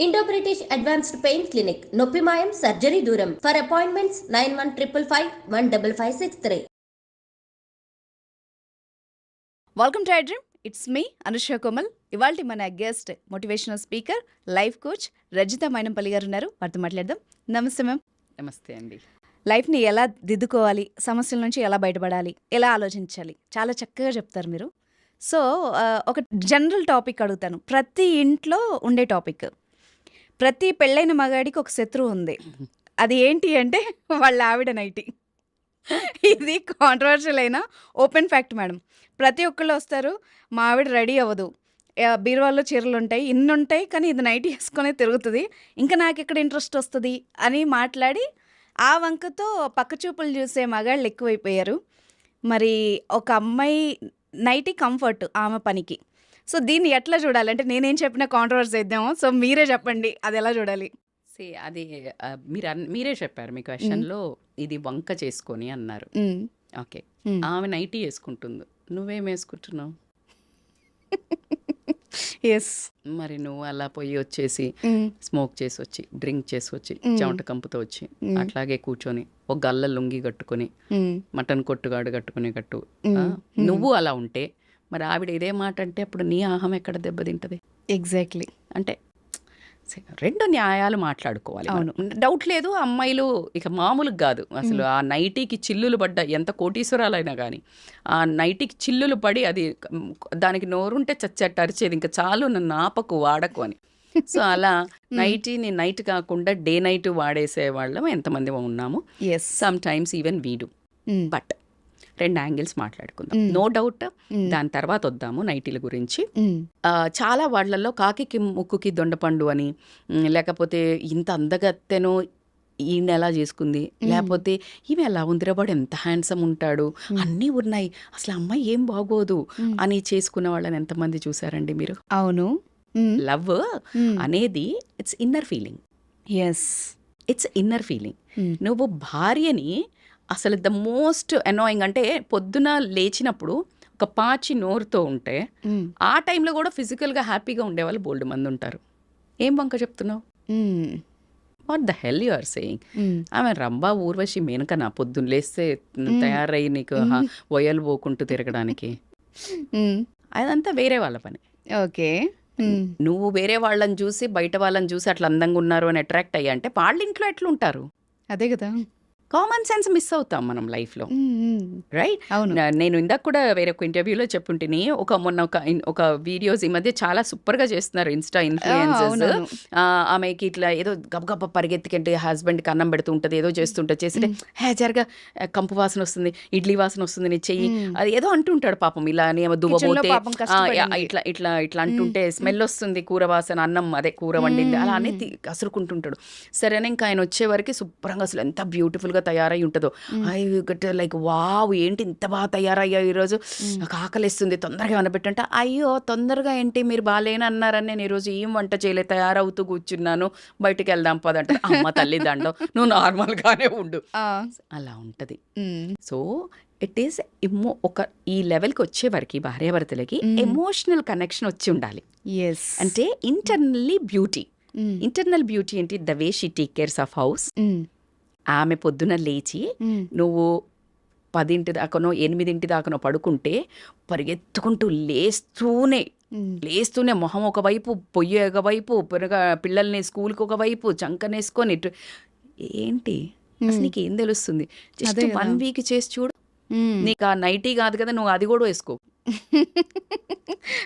Indo British advanced pain clinic నొప్పి మాయం surgery దూరం for appointments nine one triple five one double five six three welcome to dream it's me Anusha Komal ఇవాళ మన guest motivational speaker life coach Rajitha Mynampally garu ఉన్నారు. వారితో మాట్లాడదాం. నమస్తే ma'am నమస్తే అండి. లైఫ్ని ఎలా దిద్దుకోవాలి? సమస్యల నుంచి ఎలా బయటపడాలి? ఎలా ఆలోచించాలి? చాలా చక్కగా చెప్తారు మీరు. సో ఆ, ఒక జనరల్ టాపిక్ అడుగుతాను. ప్రతి ఇంట్లో ఉండే టాపిక్ ప్రతి పెళ్ళైన మగాడికి ఒక శత్రువు ఉంది. అది ఏంటి అంటే వాళ్ళ ఆవిడ నైటి. ఇది కాంట్రవర్షియల్ అయినా ఓపెన్ ఫ్యాక్ట్ మేడం ప్రతి ఒక్కళ్ళు వస్తారు మా ఆవిడ రెడీ అవ్వదు. బీరువాలో చీరలు ఉంటాయి ఇన్ని ఉంటాయి కానీ ఇది నైట్ వేసుకునే తిరుగుతుంది. ఇంకా నాకు ఇక్కడ ఇంట్రెస్ట్ వస్తుంది? అని మాట్లాడి ఆ వంకతో పక్క చూపులు చూసే మగాళ్ళు ఎక్కువైపోయారు. మరి ఒక అమ్మాయి నైటీ కంఫర్ట్ ఆమె పనికి. సో దీన్ని ఎట్లా చూడాలి? అంటే నేనేం చెప్పిన కాంట్రవర్సీ ఇద్దామో సో మీరే చెప్పండి అది ఎలా చూడాలి? సే అది మీరు మీరే చెప్పారు మీ క్వశ్చన్లో ఇది వంక చేసుకొని అన్నారు. ఓకే. ఆమె నైటీ వేసుకుంటుంది. నువ్వేం వేసుకుంటున్నావు? ఎస్ మరి నువ్వు అలా పోయి వచ్చేసి స్మోక్ చేసి వచ్చి డ్రింక్ చేసి వచ్చి. చెమట కంపుతో వచ్చి అట్లాగే కూర్చొని ఒక గల్ల లుంగి కట్టుకొని మటన్ కొట్టుగాడు కట్టుకునే కట్టు నువ్వు అలా ఉంటే మరి ఆవిడ ఇదే మాట అంటే అప్పుడు నీ ఆహం ఎక్కడ దెబ్బతింటది ఎగ్జాక్ట్లీ అంటే రెండు న్యాయాలు మాట్లాడుకోవాలి అవును. డౌట్ లేదు అమ్మాయిలు ఇక మామూలుగా కాదు. అసలు ఆ నైటీకి చిల్లులు పడ్డ ఎంత కోటీశ్వరాలైనా కానీ ఆ నైటీకి చిల్లులు పడి అది దానికి నోరుంటే చచ్చట్టు అరిచేది. ఇంకా చాలు నన్ను ఆపకు వాడకు అని. సో అలా నైటీని నైట్ కాకుండా డే నైట్ వాడేసే వాళ్ళం ఎంతమంది ఉన్నాము. ఎస్ సమ్ టైమ్స్ ఈవెన్ వీడు బట్ రెండు యాంగిల్స్ మాట్లాడుకుందాం. నో డౌట్ దాని తర్వాత వద్దాము నైటీల గురించి. చాలా వాళ్ళల్లో కాకికి ముక్కుకి దొండపండు అని లేకపోతే ఇంత అందగత్తెను ఈయన ఎలా చేసుకుంది? లేకపోతే ఈమె ఎలా ఉందిరా వాడు ఎంత హ్యాండ్సమ్ ఉంటాడు? అన్నీ ఉన్నాయి. అసలు అమ్మాయి ఏం బాగోదు అని చేసుకున్న వాళ్ళని ఎంతమంది చూసారండి మీరు? అవును. లవ్ అనేది it's inner feeling. Yes it's inner feeling. నువ్వు భార్యని అసలు ద మోస్ట్ అనాయింగ్ అంటే పొద్దున లేచినప్పుడు ఒక పాచి నోరుతో ఉంటే ఆ టైంలో కూడా ఫిజికల్గా హ్యాపీగా ఉండేవాళ్ళు బోల్డ్ మంది ఉంటారు. ఏం వంక చెప్తున్నావు? What the hell you are saying ఆమె రంభా ఊర్వశి మేనకనా పొద్దున్న లేస్తే తయారయ్యి నీకు హా, ఒయలు పోకుంటూ తిరగడానికి. అదంతా వేరే వాళ్ళ పని. ఓకే. నువ్వు వేరే వాళ్ళని చూసి బయట వాళ్ళని చూసి అట్లా అందంగా ఉన్నారు అని అట్రాక్ట్ అయ్యా అంటే వాళ్ళ ఇంట్లో ఎట్లుంటారు? అదే కదా. కామన్ సెన్స్ మిస్ అవుతాం మనం లైఫ్లో. రైట్ అవును. నేను ఇందాక కూడా వేరే ఒక ఇంటర్వ్యూలో చెప్పుంటిని ఒక మొన్న ఒక ఒక వీడియోస్ ఈ మధ్య చాలా సూపర్గా చేస్తున్నారు ఇన్స్టా ఇన్ఫ్లుయెన్సెస్ అవునవును. ఆమెకి ఇట్లా ఏదో గబగబ పరిగెత్తికంటే హస్బెండ్కి అన్నం పెడుతూ ఉంటది ఏదో చేస్తుంటే చేస్తే హే జరగా కంపు వాసన వస్తుంది ఇడ్లీ వాసన వస్తుంది నీ చెయ్యి. అది ఏదో అంటుంటాడు పాపం ఇలా అని ఏమో దువ్వబోతే. ఇట్లా ఇట్లా ఇట్లా అంటుంటే స్మెల్ వస్తుంది కూర వాసన అన్నం అదే కూర వండింది అలా అని తి- కసురుకుంటుంటాడు. సరేనా ఇంకా ఆయన వచ్చే వరకు శుభ్రంగా అసలు ఎంత బ్యూటిఫుల్ గా తయారై ఉంటుందో. ఐ గట్ లైక్ వావ్ ఏంటి ఇంత బాగా తయారయ్యా ఈరోజు? నాకు ఆకలిస్తుంది తొందరగా ఏమైనా పెట్టంటే? అయ్యో తొందరగా ఏంటి మీరు బాగాలేని అన్నారని నేను ఈరోజు ఏం వంట చేయలే తయారవుతూ కూర్చున్నాను. బయటికి వెళ్దాం పదంటే అమ్మ తల్లి దాంట్లో నువ్వు నార్మల్ గానే ఉండు అలా ఉంటది. సో ఇట్ ఈస్ ఎమో ఒక ఈ లెవెల్కి వచ్చే వరకు భార్యాభర్తలకి ఎమోషనల్ కనెక్షన్ వచ్చి ఉండాలి. అంటే ఇంటర్నల్లీ బ్యూటీ ఇంటర్నల్ బ్యూటీ ఏంటి? The way she take cares of house ఆమె పొద్దున లేచి నువ్వు పదింటి దాకానో ఎనిమిదింటి దాకానో పడుకుంటే పరిగెత్తుకుంటూ లేస్తూనే లేస్తూనే మొహం ఒకవైపు పొయ్యి ఒకవైపు పిరగా పిల్లల్ని స్కూల్కి ఒకవైపు చంకనేసుకొని ఏంటి? అసలు నీకు ఏం తెలుస్తుంది జస్ట్. వన్ వీక్ చేసి చూడు. నీకు ఆ నైటీ కాదు కదా నువ్వు అది కూడా వేసుకో.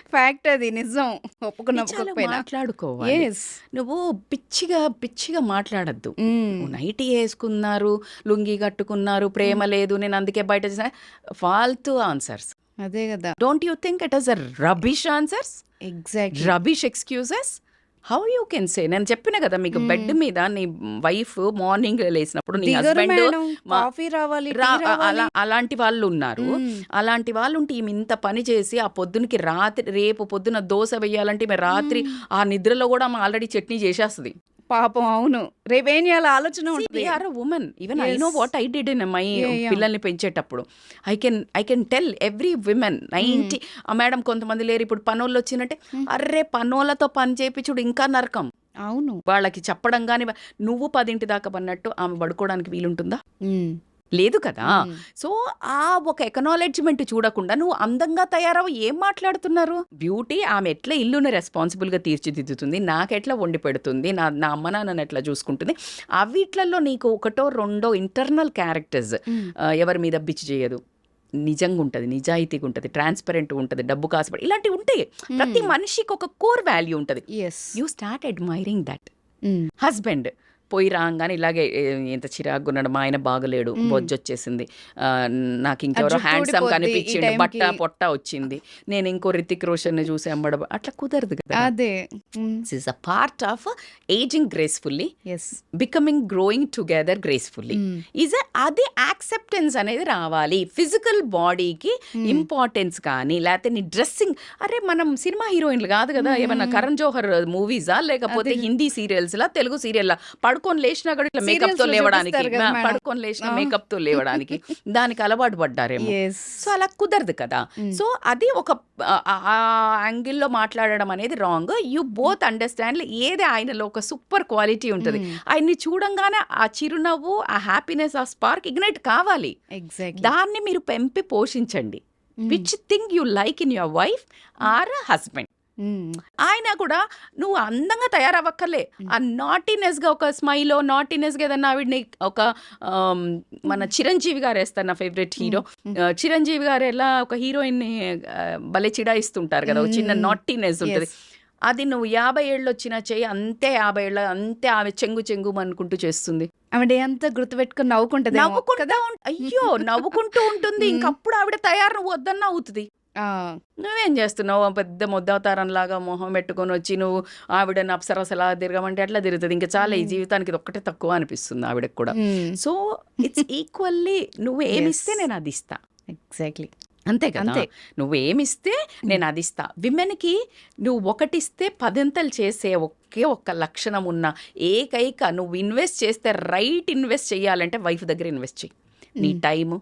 ఫ్యాక్ట్ అది నిజం. ఒప్పుకున్న నిజాలు ఒప్పుకోకపోయినా. మాట్లాడుకోవాలి. నువ్వు పిచ్చిగా పిచ్చిగా మాట్లాడద్దు. నైటీ వేసుకున్నారు లుంగి కట్టుకున్నారు ప్రేమ లేదు నేను అందుకే బయట ఫాల్తూ ఆన్సర్స్ అదే కదా. Don't you think it is a rubbish answers exact rubbish excuses how you can say నేను చెప్పిన కదా మీకు బెడ్ మీద నీ వైఫ్ మార్నింగ్ లేసినప్పుడు నీ హస్బెండ్ కాఫీ రావాలి టీ రావాలి. అలా అలాంటి వాళ్ళు ఉన్నారు. అలాంటి వాళ్ళు ఉంటే ఈమె ఇంత పని చేసి ఆ పొద్దునకి రాత్రి రేపు పొద్దున దోశ వేయాలంటే ఈమె రాత్రి ఆ నిద్రలో కూడా ఆమె ఆల్రెడీ చట్నీ చేసేస్తుంది. పాపం అవును. రేపేం ఆలోచన ఉంటుంది. Are a women even I. Know what I did in my. పిల్లల్ని పెంచేటప్పుడు. I can I can tell every women ninety ఆ మేడం కొంతమంది లేరు. ఇప్పుడు పనోళ్ళు వచ్చినట్టే అర్రే పనోళ్ళతో పని చేపించుడు ఇంకా నరకం. అవును. వాళ్ళకి చెప్పడం కానీ నువ్వు పదింటి దాకా పన్నట్టు ఆమె పడుకోవడానికి వీలుంటుందా? ఉమ్, లేదు కదా. సో ఆ ఒక ఎకనాలెడ్జ్మెంట్ చూడకుండా నువ్వు అందంగా తయారవు ఏం మాట్లాడుతున్నారు? బ్యూటీ ఆమె ఎట్లా ఇల్లుని రెస్పాన్సిబుల్గా తీర్చిదిద్దుతుంది నాకెట్లా వండి పెడుతుంది నా నా అమ్మ నాన్నని ఎట్లా చూసుకుంటుంది అవిట్లలో నీకు ఒకటో రెండో ఇంటర్నల్ క్యారెక్టర్స్. ఎవరి మీద బిచ్చి చేయదు. నిజంగా ఉంటుంది నిజాయితీగా ఉంటుంది ట్రాన్స్పరెంట్ ఉంటుంది డబ్బు కాసుపడి ఇలాంటివి ఉంటాయి. ప్రతి మనిషికి ఒక కోర్ వాల్యూ ఉంటుంది. You start admiring that husband పోయి రాగానే ఇలాగే ఎంత చిరాకు ఉన్నాడు మా ఆయన బాగలేడు బొజ్జు వచ్చేసింది నాకు ఇంకెవరో హ్యాండ్సమ్ టైంకి. బట్ట పొట్ట వచ్చింది. నేను ఇంకో రితిక్ రోషన్ని చూసి అమ్మడ అట్లా కుదరదు కదా. అదే. Is a part of ageing gracefully becoming growing together gracefully is అది యాక్సెప్టెన్స్ అనేది రావాలి. ఫిజికల్ బాడీకి ఇంపార్టెన్స్ కానీ లేకపోతే నీ డ్రెస్సింగ్ అరే మనం సినిమా హీరోయిన్లు కాదు కదా ఏమన్నా కరణ్ జోహర్ మూవీసా లేకపోతే హిందీ సీరియల్స్ లా తెలుగు సీరియల్ పడుకొని లేచినా కూడా ఇట్లా మేకప్తో లేవడానికి. పడుకొని లేచిన మేకప్తో లేవడానికి. దానికి అలవాటు పడ్డారేమో. సో అలా కుదరదు కదా. సో అది ఒక ఆ యాంగిల్లో మాట్లాడడం అనేది రాంగ్. యూ బోత్ అండర్స్టాండ్ ఏది ఆయనలో ఒక సూపర్ క్వాలిటీ ఉంటుంది. ఆయన్ని చూడంగానే ఆ చిరునవ్వు ఆ హ్యాపీనెస్ ఆ స్పార్క్ ఇగ్నైట్ కావాలి. దాన్ని మీరు పెంపి పోషించండి. Which thing you like in your wife or husband ఆయన కూడా నువ్వు అందంగా తయారవ్వక్కర్లే. ఆ నాటినెస్గా ఒక స్మైలో నాటినెస్గా ఏదన్నా ఆవిడని ఒక మన చిరంజీవి గారు వేస్తారు నా ఫేవరెట్ హీరో చిరంజీవి గారు ఎలా ఒక హీరోయిన్ని భలే చిడాయిస్తుంటారు కదా ఒక చిన్న నాటినెస్ ఉంటుంది. అది నువ్వు యాభై ఏళ్ళు వచ్చినా చెయ్యి అంతే యాభై ఏళ్ళ అంతే ఆమె చెంగు చెంగు అనుకుంటూ చేస్తుంది. ఆమె డే అంతా గుర్తుపెట్టుకుని నవ్వుకుంటది నవ్వుకుంటా అయ్యో! నవ్వుకుంటూ ఉంటుంది. ఇంకప్పుడు ఆవిడ తయారు నువ్వు వద్దన్నా అవుతుంది. నువ్వేం చేస్తున్నావు? పెద్ద ముద్దవతారం లాగా మొహం పెట్టుకొని వచ్చి నువ్వు ఆవిడని అప్సరసలా తిరగమంటే అట్లా తిరుగుతుంది. ఇంకా చాలా ఈ జీవితానికి ఇది ఒక్కటే తక్కువ అనిపిస్తుంది ఆవిడకి కూడా. సో ఇట్స్ ఈక్వల్లీ నువ్వు ఏమిస్తే నేను అది ఇస్తా ఎగ్జాక్ట్లీ అంతే కదా? అంతే. నువ్వు ఏమిస్తే నేను అది ఇస్తా విమెన్కి నువ్వు ఒకటిస్తే పదింతలు చేసే ఒకే ఒక్క లక్షణం ఉన్న ఏకైక నువ్వు ఇన్వెస్ట్ చేస్తే రైట్ ఇన్వెస్ట్ చేయాలంటే వైఫ్ దగ్గర ఇన్వెస్ట్ చెయ్యి నీ టైము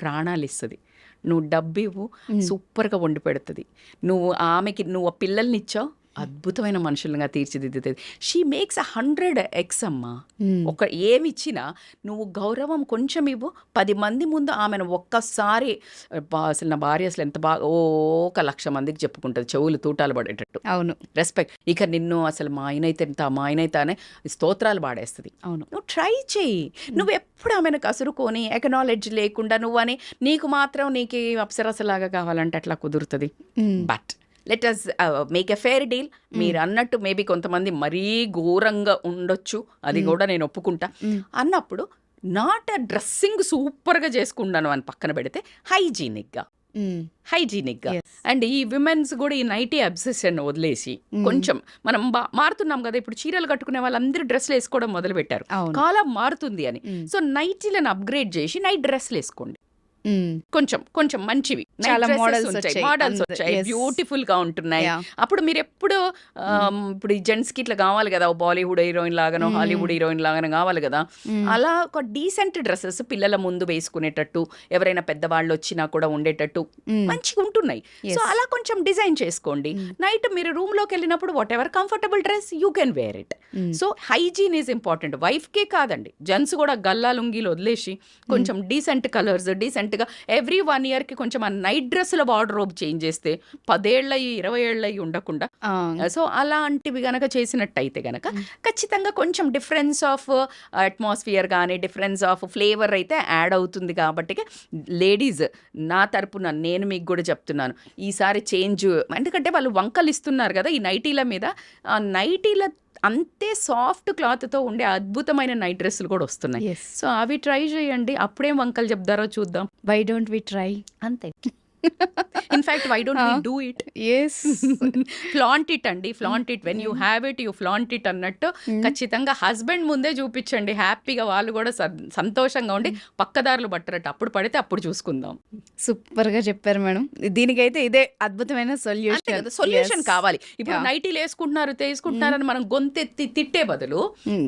ప్రాణాలు ఇస్తుంది. నువ్వు డబ్బు ఇవ్వు సూపర్గా వండి పెడుతుంది. నువ్వు ఆమెకి నువ్వు ఆ పిల్లల్ని ఇచ్చావు అద్భుతమైన మనుషులుగా తీర్చిదిద్దుతుంది. She makes a hundred X అమ్మా. ఒక ఏమి ఇచ్చినా నువ్వు గౌరవం కొంచెం ఇవ్వు పది మంది ముందు ఆమెను ఒక్కసారి "అబ్బా, అసలు నా భార్య అసలు ఎంత బాగా ఓ ఒక లక్ష మందికి చెప్పుకుంటుంది చెవులు తూటాలు పడేటట్టు. అవును. రెస్పెక్ట్ ఇక నిన్ను అసలు మా ఆయన అయితే ఎంత మా ఆయన అయితే అనే స్తోత్రాలు పాడేస్తుంది. అవును. నువ్వు ట్రై చెయ్యి. నువ్వు ఎప్పుడు ఆమెను కసురుకొని ఎకనాలెడ్జ్ లేకుండా నువ్వు అని నీకు మాత్రం నీకు అప్సరసలాగా కావాలంటే అట్లా కుదురుతుంది. But let us make a fair deal మీరు అన్నట్టు మేబీ కొంతమంది మరీ ఘోరంగా ఉండొచ్చు. అది కూడా నేను ఒప్పుకుంటా. అన్నప్పుడు నాట్ అ డ్రెస్సింగ్ సూపర్గా చేసుకున్నాను అని పక్కన పెడితే హైజీనిక్గా. హైజీనిక్గా. Yes. అండ్ ఈ విమెన్స్ కూడా ఈ నైటీ అబ్సెషన్ వదిలేసి కొంచెం మనం బా- మారుతున్నాం కదా ఇప్పుడు చీరలు కట్టుకునే వాళ్ళందరూ డ్రెస్లు వేసుకోవడం మొదలు పెట్టారు. కాలం మారుతుంది అని. సో నైటీలను అప్గ్రేడ్ చేసి నైట్ డ్రెస్లు వేసుకోండి. కొంచెం కొంచెం మంచివి. చాలా models వచ్చాయి. మోడల్స్ వచ్చాయి. బ్యూటిఫుల్గా ఉంటున్నాయి. అప్పుడు మీరు ఎప్పుడు ఇప్పుడు ఈ జెంట్స్కి ఇట్లా కావాలి కదా బాలీవుడ్ హీరోయిన్ లాగానో హాలీవుడ్ హీరోయిన్ లాగానో కావాలి కదా. అలా ఒక డీసెంట్ డ్రెస్సెస్ పిల్లల ముందు వేసుకునేటట్టు ఎవరైనా పెద్దవాళ్ళు వచ్చినా కూడా ఉండేటట్టు మంచిగా ఉంటున్నాయి. సో అలా కొంచెం డిజైన్ చేసుకోండి. నైట్ మీరు రూమ్లోకి వెళ్ళినప్పుడు whatever comfortable dress you can wear it so hygiene is important wife కే కాదండి. జెంట్స్ కూడా గల్లా లుంగీలు వదిలేసి కొంచెం డీసెంట్ కలర్స్ డీసెంట్ గా ఎవ్రీ వన్ ఇయర్కి కొంచెం ఆ నైట్ డ్రెస్సుల వార్డ్రోబ్ చేంజ్ చేస్తే పదేళ్ళయి ఇరవై ఏళ్ళయి ఉండకుండా సో అలాంటివి గనక చేసినట్టయితే గనక ఖచ్చితంగా కొంచెం డిఫరెన్స్ ఆఫ్ అట్మాస్ఫియర్ కానీ డిఫరెన్స్ ఆఫ్ ఫ్లేవర్ అయితే యాడ్ అవుతుంది కాబట్టి లేడీస్ నా తరపున నేను మీకు కూడా చెప్తున్నాను. ఈసారి చేంజ్ ఎందుకంటే వాళ్ళు వంకలు ఇస్తున్నారు కదా ఈ నైటీల మీద. ఆ నైటీల అంతే సాఫ్ట్ క్లాత్తో ఉండే అద్భుతమైన నైట్ డ్రెస్సులు కూడా వస్తున్నాయి. సో అవి ట్రై చేయండి. అప్పుడేం వంకలు చెప్తారో చూద్దాం. వై డోంట్ వి ట్రై అంతే. In fact why don't do it yes flaunt it అండి flaunt it when you have it you flaunt it అన్నట్టు ఖచ్చితంగా హస్బెండ్ ముందే చూపించండి. హ్యాపీగా వాళ్ళు కూడా సంతోషంగా ఉండి పక్కదారులు పట్టరట్టు అప్పుడు పడితే అప్పుడు చూసుకుందాం. సూపర్గా చెప్పారు మేడం. దీనికైతే ఇదే అద్భుతమైన సొల్యూషన్ సొల్యూషన్ కావాలి. ఇప్పుడు నైటీలు వేసుకుంటున్నారు తీసుకుంటున్నారని మనం గొంతెత్తి తిట్టే బదులు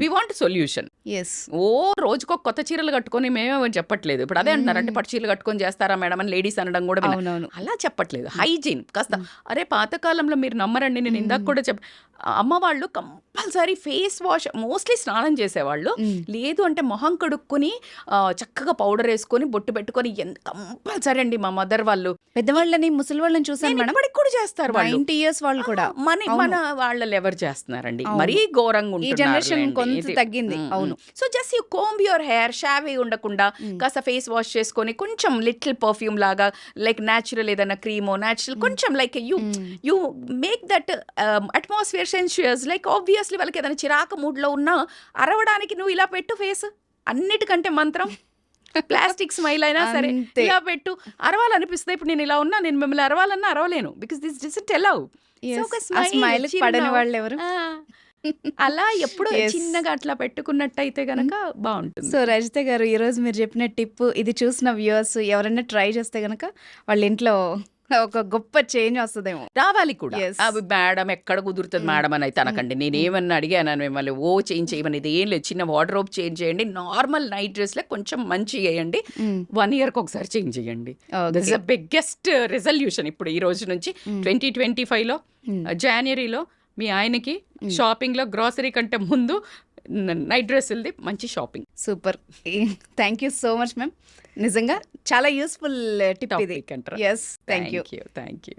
వి వాంట్ సొల్యూషన్ ఎస్ ఓ రోజుకో కొత్త చీరలు కట్టుకొని మేమేమో చెప్పట్లేదు. ఇప్పుడు అదే అంటున్నారు అంటే పట్టు చీరలు కట్టుకొని చేస్తారా మేడం అని లేడీస్ అనడం కూడా అలా చెప్పట్లేదు. హైజీన్ కాస్త. అరే పాతకాలంలో మీరు నమ్మరండి నేను ఇందాక కూడా చెప్ అమ్మ వాళ్ళు కంపల్సరీ ఫేస్ వాష్ మోస్ట్లీ స్నానం చేసేవాళ్ళు. లేదు అంటే మొహం కడుక్కొని చక్కగా పౌడర్ వేసుకొని బొట్టు పెట్టుకొని కంపల్సరీ అండి మా మదర్ వాళ్ళు పెద్దవాళ్ళని ముసలి వాళ్ళని చూసాను మేడం కూడా చేస్తారు వాళ్ళు నైన్టీ ఇయర్స్ వాళ్ళు కూడా మన. మన వాళ్ళు ఎవరు చేస్తున్నారండి. మరీ ఘోరంగా ఈ generation కొంత తగ్గింది. అవును. So just you comb your hair షావీ ఉండకుండా. కాస్త ఫేస్ వాష్ చేసుకొని కొంచెం లిటిల్ పర్ఫ్యూమ్ లాగా లైక్ న్యాచురల్ ఏదైనా క్రీమో న్యాచురల్ కొంచెం like you. You make that atmosphere sensuous like obviously వాళ్ళకి ఏదైనా చిరాకు మూడ్లో ఉన్నా అరవడానికి నువ్వు ఇలా పెట్టు ఫేస్ అన్నిటికంటే మంత్రం. ప్లాస్టిక్ స్మైల్ అయినా సరే. ఇలా పెట్టు. అరవాలనిపిస్తుంది. ఇప్పుడు నేను ఇలా ఉన్నా నేను మిమ్మల్ని అరవాలన్నా అరవలేను. బికాస్ దిస్ డిస్. ఆ స్మైల్ పడని వాళ్ళు ఎవరు? అలా ఎప్పుడు. చిన్నగా అట్లా పెట్టుకున్నట్టయితే గనక బాగుంటుంది. సో రజిత గారు ఈరోజు మీరు చెప్పిన టిప్ ఇది చూసిన వ్యూవర్స్ ఎవరైనా ట్రై చేస్తే గనక వాళ్ళ ఇంట్లో ఒక గొప్ప చేంజ్ వస్తుందేమో. రావాలి కూడా. అవి మేడం ఎక్కడ కుదురుతుంది మేడం అని అయితే అనకండి నేను ఏమన్నా అడిగాను మిమ్మల్ని? ఓ చేంజ్ చేయమని. ఇది ఏం లేదు. చిన్న వార్డ్రోబ్ చేంజ్ చేయండి. నార్మల్ నైట్ డ్రెస్లో కొంచెం మంచి వేయండి వన్ ఇయర్కి ఒకసారి చేంజ్ చేయండి. దిస్ ద బిగ్గెస్ట్ రెజల్యూషన్ ఇప్పుడు ఈ రోజు నుంచి. ట్వంటీ ట్వంటీ ఫైవ్లో జనవరిలో మీ ఆయనకి షాపింగ్లో గ్రాసరీ కంటే ముందు నైట్ డ్రెస్సులది మంచి shopping. Super. Thank you so much ma'am నిజంగా చాలా యూస్ఫుల్ టిప్ ఇది. టాపిక్ అంటారా? Yes thank you thank you